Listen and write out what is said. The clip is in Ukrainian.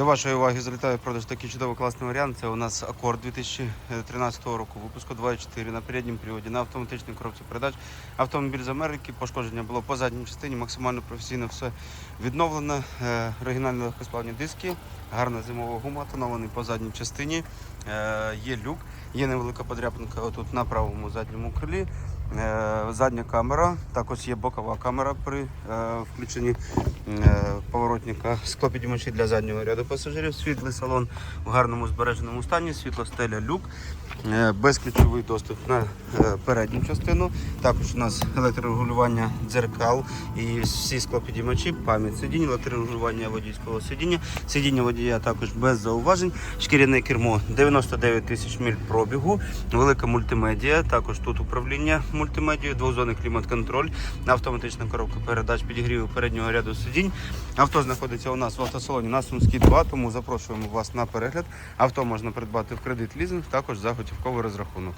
До вашої уваги залітає продаж такий чудовий класний варіант. Це у нас акорд 2013 року, випуску 2.4 на передньому приводі, на автоматичній коробці передач. Автомобіль з Америки, пошкодження було по задній частині, максимально професійно все відновлено. Е, Оригінальні легкосплавні диски, гарна зимова гума, тонований по задній частині. Е, Є люк, є невелика подряпинка отут на правому задньому крилі. Е, Задня камера, також є бокова камера при е, включенні е, поворотника, склопідіймачі для заднього ряду пасажирів, світлий салон в гарному збереженому стані, світлостеля люк, безключовий доступ на передню частину. Також у нас електрорегулювання дзеркал і всі склопідіймачі, пам'ять сидінь, електрорегулювання водійського сидіння, сидіння водія також без зауважень, шкіряне кермо 99 тисяч міль пробігу, велика мультимедіа, також тут управління мультимедією, двозонний клімат-контроль, автоматична коробка передач, підігріву переднього ряду сидінь. Авто знаходиться у нас в автосалоні на Сумській 2, тому запрошуємо вас на перегляд. Авто можна придбати в кредит лізинг, також за готівковий розрахунок.